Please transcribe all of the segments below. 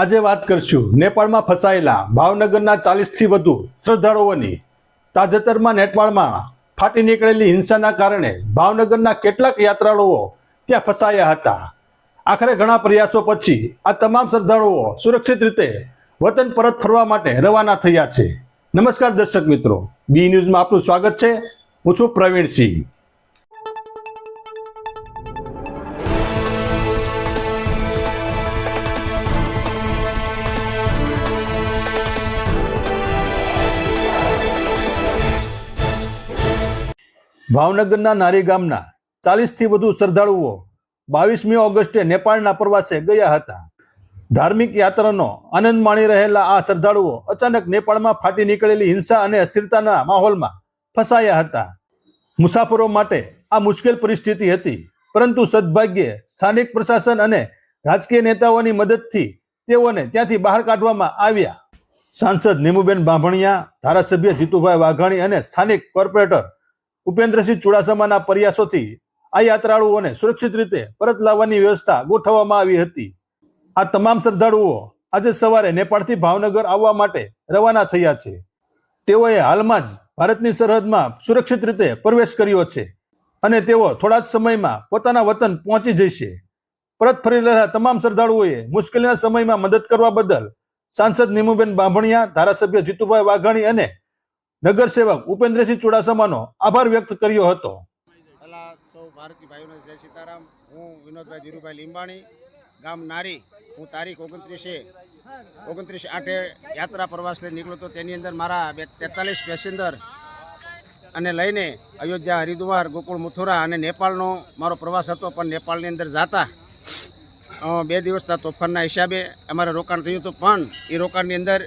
આજે વાત કરશું. નેપાળમાં ફસાયેલા ભાવનગરના ચાલીસથી વધુ શ્રદ્ધાળુઓની તાજેતરમાં નેપાળમાં ફાટી નીકળેલી હિંસાના કારણે ભાવનગરના કેટલાક યાત્રાળુઓ ત્યાં ફસાયા હતા. આખરે ઘણા પ્રયાસો પછી આ તમામ શ્રદ્ધાળુઓ સુરક્ષિત રીતે વતન પરત ફરવા માટે રવાના થયા છે. નમસ્કાર દર્શક મિત્રો. બી ન્યૂઝમાં આપનું સ્વાગત છે. હું છું પ્રવીણસિંહ ભાવનગરના નારી ગામના ચાલીસથી વધુ શ્રદ્ધાળુઓ બાવીસમી ઓગસ્ટે નેપાળના પ્રવાસે ગયા હતા. ધાર્મિક યાત્રાનો આનંદ માણી રહેલા આ શ્રદ્ધાળુઓ અચાનક નેપાળમાં ફાટી નીકળેલી હિંસા અને અસ્થિરતાના માહોલમાં ફસાયા હતા. મુસાફરો માટે આ મુશ્કેલ પરિસ્થિતિ હતી, પરંતુ સદભાગ્યે સ્થાનિક પ્રશાસન અને રાજકીય નેતાઓની મદદથી તેઓને ત્યાંથી બહાર કાઢવામાં આવ્યા. સાંસદ નીમુબેન બાંભણિયા, ધારાસભ્ય જીતુભાઈ વાઘાણી અને સ્થાનિક કોર્પોરેટર ઉપેન્દ્રસિંહ ચુડાસમાના પ્રયાસોથી આ યાત્રાળુઓને સુરક્ષિત રીતે પરત લાવવાની વ્યવસ્થા ગોઠવવામાં આવી હતી. આ તમામ શ્રદ્ધાળુઓ આજે સવારે નેપાળથી ભાવનગર આવવા માટે રવાના થયા છે. તેઓએ હાલમાં જ ભારતની સરહદમાં સુરક્ષિત રીતે પ્રવેશ કર્યો છે અને તેઓ થોડા જ સમયમાં પોતાના વતન પહોંચી જશે. પરત ફરી રહેલા તમામ શ્રદ્ધાળુઓએ મુશ્કેલીના સમયમાં મદદ કરવા બદલ સાંસદ નીમુબેન બાંભણિયા, ધારાસભ્ય જીતુભાઈ વાઘાણી અને નગરસેવક ઉપેન્દ્રસિંહ ચુડાસમાનો આભાર વ્યક્ત કર્યો હતો. પહેલા સૌ ભારતીય ભાઈઓને જય સીતારામ. હું વિનોદભાઈ ધીરુભાઈ લીંબાણી, ગામ નારી. હું તારીખ ઓગણત્રીસે, ઓગણત્રીસ આઠે યાત્રા પ્રવાસ લઈ નીકળ્યો તો તેની અંદર મારા બે તેતાલીસ પેસેન્જર અને લઈને અયોધ્યા, હરિદ્વાર, ગોકુળ, મથુરા અને નેપાળનો મારો પ્રવાસ હતો. પણ નેપાળની અંદર જાતા બે દિવસના તોફાનના હિસાબે અમારે રોકાણ થયું હતું. પણ એ રોકાણની અંદર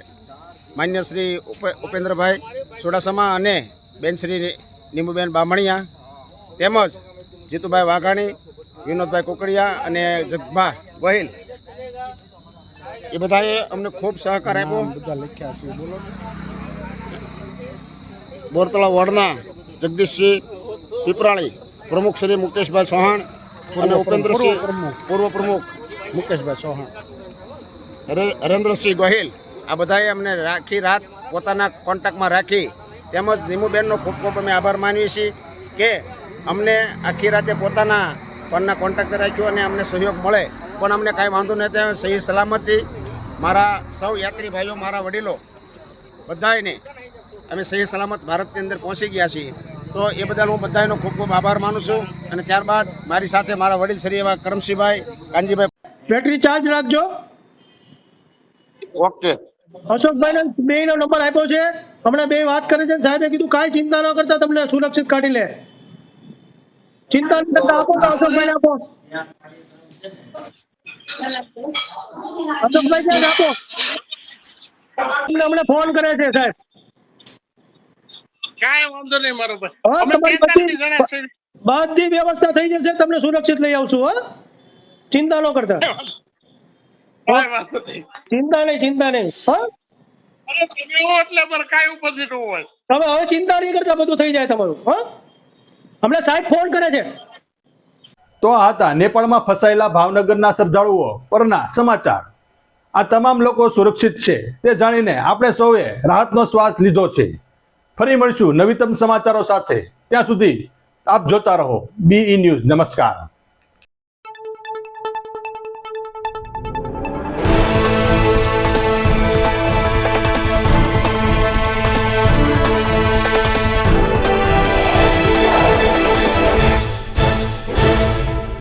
માન્ય શ્રી ઉપે- ઉપેન્દ્રભાઈ સોડાસમા અને બેન શ્રી નીમુબેન બામણિયા તેમજ જીતુભાઈ વાઘાણી વિનોદભાઈ કોકડિયા અને જગભા ગોહિલ એ બધાએ અમને ખૂબ સહકાર આપ્યો. બોરતળા વોર્ડના જગદીશસિંહ પીપરાણી પ્રમુખ શ્રી મુકેશભાઈ ચૌહાણ અને ઉપેન્દ્રસિંહ પૂર્વ પ્રમુખ. મુકેશભાઈ ચૌહાણ હરે- હરેન્દ્રસિંહ ગોહિલ. આ બધાએ અમને રાખી રાત પોતાના કોન્ટેક્ટમાં રાખી. તેમજ નીમુબેનનો ખૂબ ખૂબ અમે આભાર માનીએ છીએ કે અમને આખી રાતે પોતાના ફોનના કોન્ટેક્ટ રાખ્યો અને અમને સહયોગ મળે. પણ અમને કાંઈ વાંધો નથી સહી સલામતી. મારા સૌ યાત્રી ભાઈઓ મારા વડીલો બધાને અમે સહી સલામત ભારતની અંદર પહોંચી ગયા છીએ. તો એ બદલ હું બધાનો ખૂબ ખૂબ આભાર માનું છું અને ત્યારબાદ મારી સાથે મારા વડીલ શ્રી એવા કરમસિંહભાઈ કાનજીભાઈ બેટરી ચાર્જ રાખજો. ઓકે. અશોકભાઈ બે નો નંબર આપ્યો છે. હમણાં બે વાત કરે છે સાહેબે કીધું કાંઈ ચિંતા ન કરતા તમને સુરક્ષિત કાઢી લે. ચિંતા ન કરતા આપો તો અશોકભાઈ આપો. અશોકભાઈ સાહેબ આપો. તમને હમણાં ફોન કરે છે સાહેબ. કાંઈ વાંધો નહીં મારો બધી- વ્યવસ્થા થઈ જશે તમને સુરક્ષિત લઈ આવશું હો. ચિંતા ન કરતા. ચિંતા નહીં ચિંતા નહીં. હા? તમે એટલે મારે કાંઈ ઉપસ્થિત હોય. તમે હવે ચિંતા નહીં કરતા બધું થઈ જાય તમારું હા? હમણાં સાહેબ ફોન કરે છે. તો આ હતા નેપાળમાં ફસાયેલા ભાવનગરના શ્રદ્ધાળુઓ. પરના સમાચાર. આ તમામ લોકો સુરક્ષિત છે. તે જાણીને આપણે સૌએ રાહતનો શ્વાસ લીધો છે. ફરી મળીશું નવીનતમ સમાચારો સાથે. ત્યાં સુધી આપ જોતા રહો. બી ન્યૂઝ નમસ્કાર.